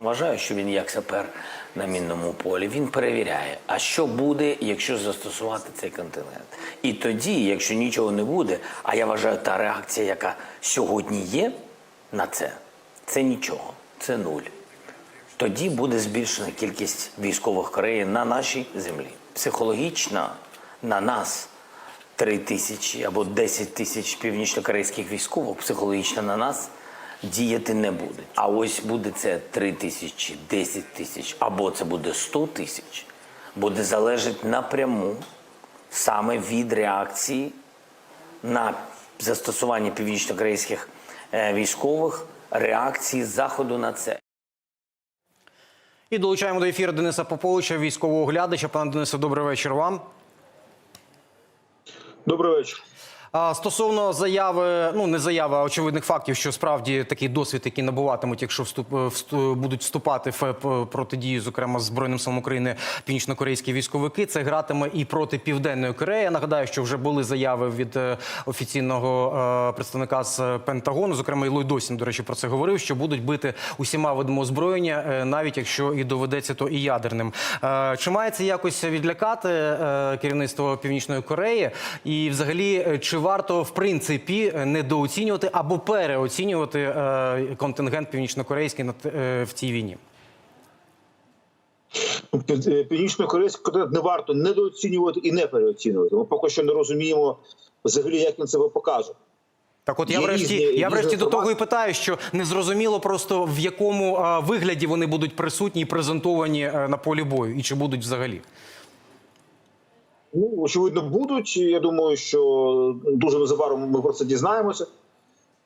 Вважаю, що він як сапер на мінному полі. Він перевіряє, а що буде, якщо застосувати цей континент. І тоді, якщо нічого не буде, а я вважаю, та реакція, яка сьогодні є на це, це нічого, це нуль. Тоді буде збільшена кількість військових Кореї на нашій землі. Психологічно на нас 3 тисячі або 10 тисяч північнокорейських військових психологічно на нас діяти не буде. А ось буде це 3 тисячі, 10 тисяч, або це буде 100 тисяч, буде залежати напряму саме від реакції на застосування північнокорейських е, військових реакції заходу на це. І долучаємо до ефіру Дениса Поповича, військового оглядача. Пане Денисе, добрий вечір вам. Добрий вечір. Стосовно заяви, ну не заяви, а очевидних фактів, що справді такий досвід, який набуватимуть, якщо вступ, всту- будуть вступати в е, протидію, зокрема збройним силам України, північно-корейські військовики, це гратиме і проти південної Кореї. Я нагадаю, що вже були заяви від е, офіційного е, представника з Пентагону, зокрема і Остін, до речі, про це говорив, що будуть бити усіма видами озброєння, е, навіть якщо і доведеться, то і ядерним. Е, Чи має це якось відлякати е, керівництво Північної Кореї? І взагалі, е, чи варто в принципі недооцінювати або переоцінювати е, контингент північнокорейський е, в цій війні? Північно-корейський континент не варто недооцінювати і не переоцінювати. Ми поки що не розуміємо взагалі, як він себе покаже. Так, от я врешті, я врешті до того і питаю, що незрозуміло просто в якому е, вигляді вони будуть присутні і презентовані е, на полі бою, і чи будуть взагалі. Ну, очевидно, будуть. Я думаю, що дуже незабаром ми про це дізнаємося.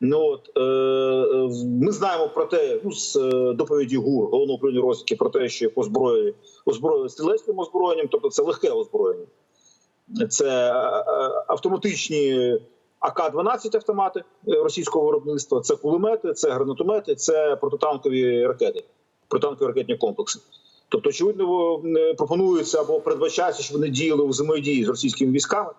Ну от е, е, ми знаємо про те, ну з е, доповіді ГУР головного управління розвідки про те, що по зброї озброєння стрілецьким озброєнням, тобто це легке озброєння, це е, автоматичні АК-12 автомати російського виробництва, це кулемети, це гранатомети, це протитанкові ракети, протитанкові ракетні комплекси. Тобто, очевидно, е, пропонується або передбачається, що вони діяли у взаємодії з російськими військами.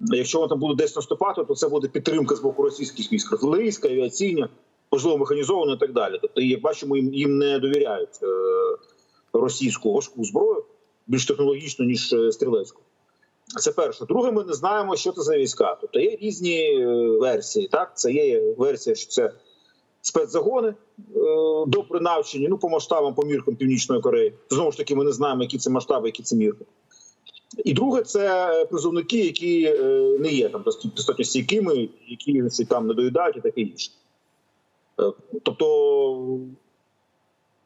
Якщо вони там будуть десь наступати, то це буде підтримка з боку російських військ, артилерійська, авіаційна, можливо, механізована і так далі. Тобто, як бачимо, їм, їм не довіряють е, російську важку зброю більш технологічно, ніж е, стрілецьку. Це перше. Друге, ми не знаємо, що це за війська. Тобто є різні версії. Так, це є версія, що це спецзагони е, добре навчені, ну по масштабам, по міркам Північної Кореї. Знову ж таки, ми не знаємо, які це масштаби, які це мірки. І друге, це призовники, які е, не є там достатньо стійкими, які там не доїдають і таке інше. Е, Тобто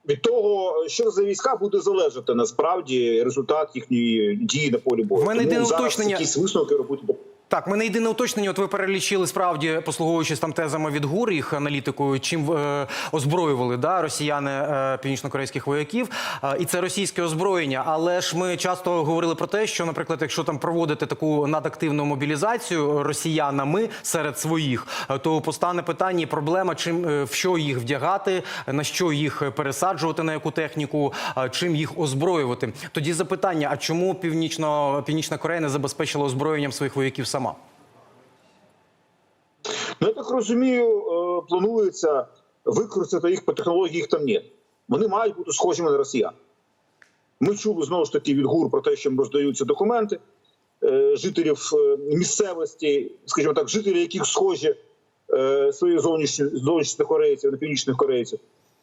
від того, що за війська буде залежати насправді результат їхньої дії на полі бою. В мене єдине уточнення- якісь висновки робити. Так, мене єдине уточнення. От ви перелічили справді, послуговуючись там тезами від ГУР, їх аналітикою, чим е, озброювали да, росіяни е, північнокорейських вояків. Е, і це російське озброєння. Але ж ми часто говорили про те, що, наприклад, якщо там проводити таку надактивну мобілізацію росіянами серед своїх, е, то постане питання і проблема, чим е, в що їх вдягати, на що їх пересаджувати, на яку техніку, е, чим їх озброювати. Тоді запитання: а чому північно північна Корея не забезпечила озброєнням своїх вояків сама? Ну, я так розумію, е, планується використати їх по технології, їх там нет. Вони мають бути схожими на росіян. Ми чули знову ж таки від ГУР про те, що роздаються документи е, жителів е, місцевості, скажімо так, жителі, яких схожі свої зовнішні зовнішніх корейців на північних корейців,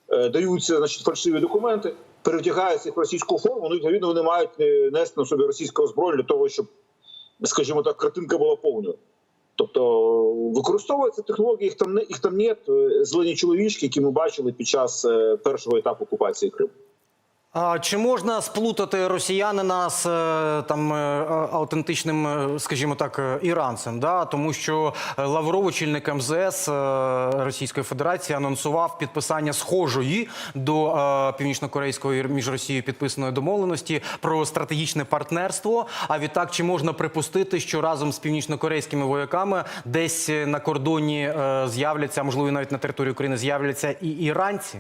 даються значить, фальшиві документи, перевдягаються в російську форму. Ну, відповідно, вони мають нести на собі російське озброєння для того, щоб, скажімо так, картинка була повною. Тобто використовуються технології, їх там не їх там нет. Е, Зелені чоловічки, які ми бачили під час е, першого етапу окупації Криму. А чи можна сплутати росіянина з е, там е, аутентичним, е, скажімо так, іранцем? Да? Тому що Лавров, очільник МЗС Російської Федерації, анонсував підписання схожої до північно-корейської між Росією підписаної домовленості про стратегічне партнерство. А відтак, чи можна припустити, що разом з північно-корейськими вояками десь на кордоні з'являться, можливо, навіть на території України з'являться і іранці?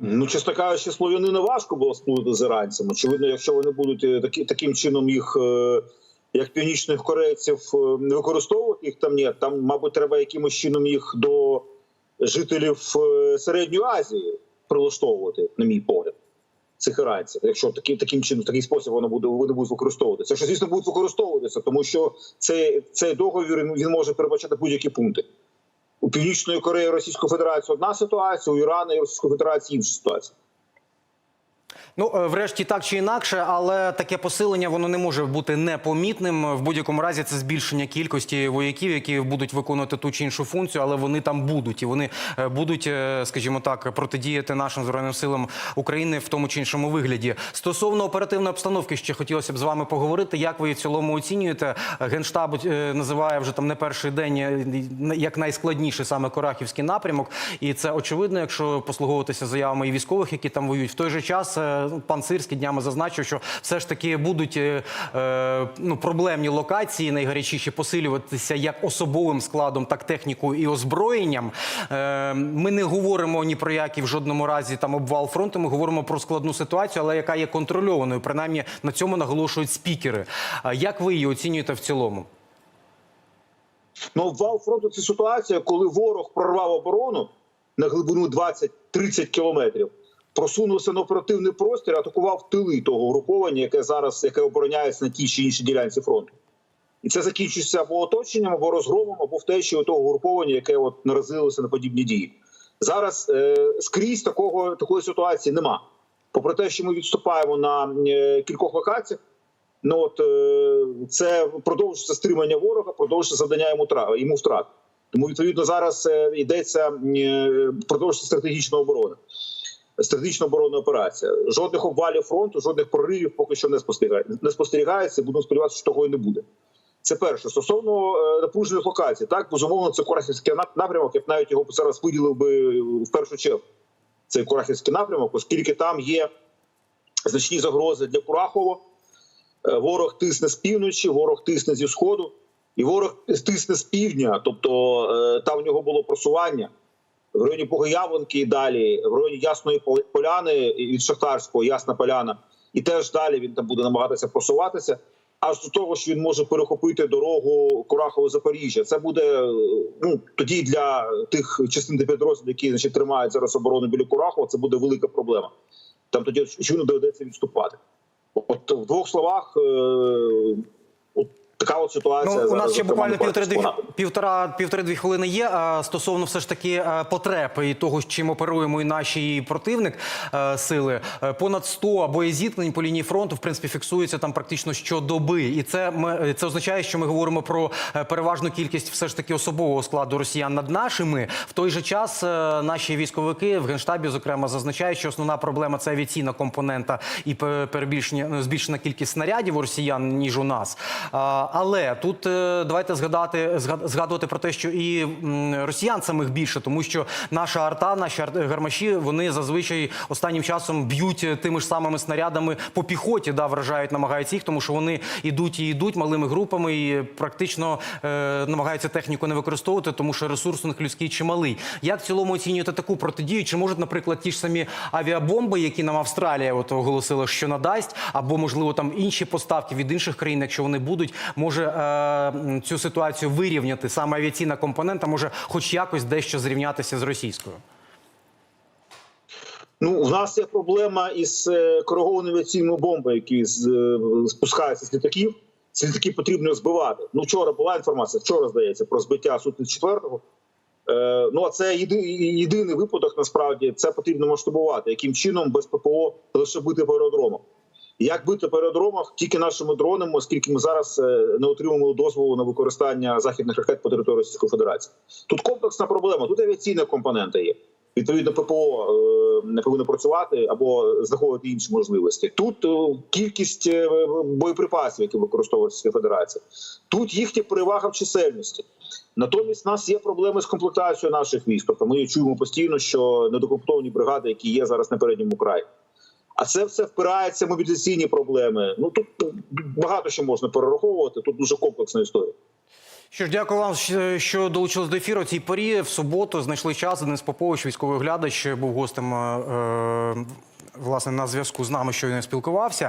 Ну, чесно кажучи, слов'янина важко було сплутати з іранцями. Очевидно, якщо вони будуть е, такі, таким чином їх, е, як північних корейців, е, використовувати їх там ні. Там, мабуть, треба якимось чином їх до жителів Середньої Азії прилаштовувати, на мій погляд, цих іранців, якщо такі, таким чином, такий спосіб воно буде вони будуть використовуватися. Що звісно будуть використовуватися, тому що цей, цей договір він може передбачати будь-які пункти. У Північної Кореї Російської Федерації одна ситуація, у Ірану і Російської Федерації інша ситуація. Ну, е, врешті, так чи інакше, але таке посилення воно не може бути непомітним. В будь-якому разі це збільшення кількості вояків, які будуть виконувати ту чи іншу функцію, але вони там будуть, і вони е, будуть, е, скажімо так, протидіяти нашим збройним силам України в тому чи іншому вигляді. Стосовно оперативної обстановки, ще хотілося б з вами поговорити. Як ви в цілому оцінюєте? Генштаб називає вже там не перший день як найскладніший саме Корахівський напрямок, і це очевидно, якщо послуговуватися заявами і військових, які там воюють. В той же час пан Сирський днями зазначив, що все ж таки будуть е, е, ну, проблемні локації, найгарячіші посилюватися як особовим складом, так технікою і озброєнням. Е, ми не говоримо ні про який в жодному разі там обвал фронту. Ми говоримо про складну ситуацію, але яка є контрольованою. Принаймні на цьому наголошують спікери. Як ви її оцінюєте в цілому? Ну, обвал фронту це ситуація, коли ворог прорвав оборону на глибину 20-30 кілометрів, просунувся на оперативний простір, атакував тили того угруповання, яке зараз яке обороняється на тій чи іншій ділянці фронту. І це закінчується або оточенням, або розгромом, або втечею того угруповання, яке от наразилося на подібні дії. Зараз е, скрізь такого такої ситуації нема. Попри те, що ми відступаємо на е, кількох локаціях, Ну от е, це продовжується стримання ворога, продовжується завдання йому тра- йому втрат. Тому відповідно зараз е, йдеться е, продовжується стратегічна оборона, стратегічна оборонна операція. Жодних обвалів фронту, жодних проривів поки що не спостерігається. Не спостерігається. Будемо сподіватися, що того і не буде. Це перше стосовно е, напружених локацій. Так безумовно, це Курахівський напрямок. Я б навіть його зараз виділив би в першу чергу. Цей Курахівський напрямок, оскільки там є значні загрози для Курахова. Е, Ворог тисне з півночі, ворог тисне зі сходу, і ворог тисне з півдня. Тобто е, там в нього було просування в районі Богоявленки і далі, в районі Ясної Пол- Поляни від Шахтарського, Ясна Поляна. І теж далі він там буде намагатися просуватися. Аж до того, що він може перехопити дорогу Курахово Запоріжжя. Це буде ну тоді для тих частин підрозділів, які значить, тримають зараз оборону біля Курахова, це буде велика проблема. Там тоді очевидно доведеться відступати. От в двох словах, е, така от ситуація. Ну, у нас ще буквально півтори-дві півтора півтори-дві хвилини є. Стосовно все ж таки потреб і того, з чим оперуємо і наші і противник сили, Е, понад 100 боєзіткнень по лінії фронту, в принципі, фіксується там практично щодоби. І це ми це означає, що ми говоримо про е, переважну кількість все ж таки особового складу росіян над нашими. В той же час е, наші військовики в генштабі, зокрема, зазначають, що основна проблема це авіаційна компонента і пе- перебільшення збільшена кількість снарядів у росіян ніж у нас. Але тут е, давайте згадати згад- згадувати про те, що і росіян самих більше, тому що наша арта, наші гармаші, вони зазвичай останнім часом б'ють е, тими ж самими снарядами по піхоті, да, вражають, намагаються їх, тому що вони йдуть і йдуть малими групами і практично е, намагаються техніку не використовувати, тому що ресурс у них людський чималий. Як в цілому оцінюєте таку протидію? Чи можуть, наприклад, ті ж самі авіабомби, які нам Австралія от оголосила, що надасть, або можливо там інші поставки від інших країн, якщо вони будуть, може е, цю ситуацію вирівняти саме авіаційна компонента, може, хоч якось дещо зрівнятися з російською. Ну, у нас є проблема із е, коригованими авіаційними бомбами, які е, спускаються з літаків. Ці літаки потрібно збивати. Ну, вчора була інформація, вчора здається, про збиття су 4 Е, ну а це єди, єдиний випадок. Насправді це потрібно масштабувати. Яким чином без ППО лише бити по аеродромах? Як бити по аеродромах тільки нашими дронами, оскільки ми зараз е, не отримуємо дозволу на використання західних ракет по території Російської Федерації. Тут комплексна проблема. Тут авіаційна компонента є. Відповідно, ППО е, не повинно працювати або знаходити інші можливості. Тут е, кількість боєприпасів, які використовує Російська Федерація. Тут їхня перевага в чисельності. Натомість у нас є проблеми з комплектацією наших військ. Тобто ми чуємо постійно, що недокомплектовані бригади, які є зараз на передньому краї. А це все впирається в мобілізаційні проблеми. Ну тут багато що можна перераховувати. Тут дуже комплексна історія. Що ж, дякую вам, що- долучились до ефіру. Цій порі в суботу знайшли час. Денис Попович, військовий оглядач, був гостем е, е, власне на зв'язку з нами, що він спілкувався.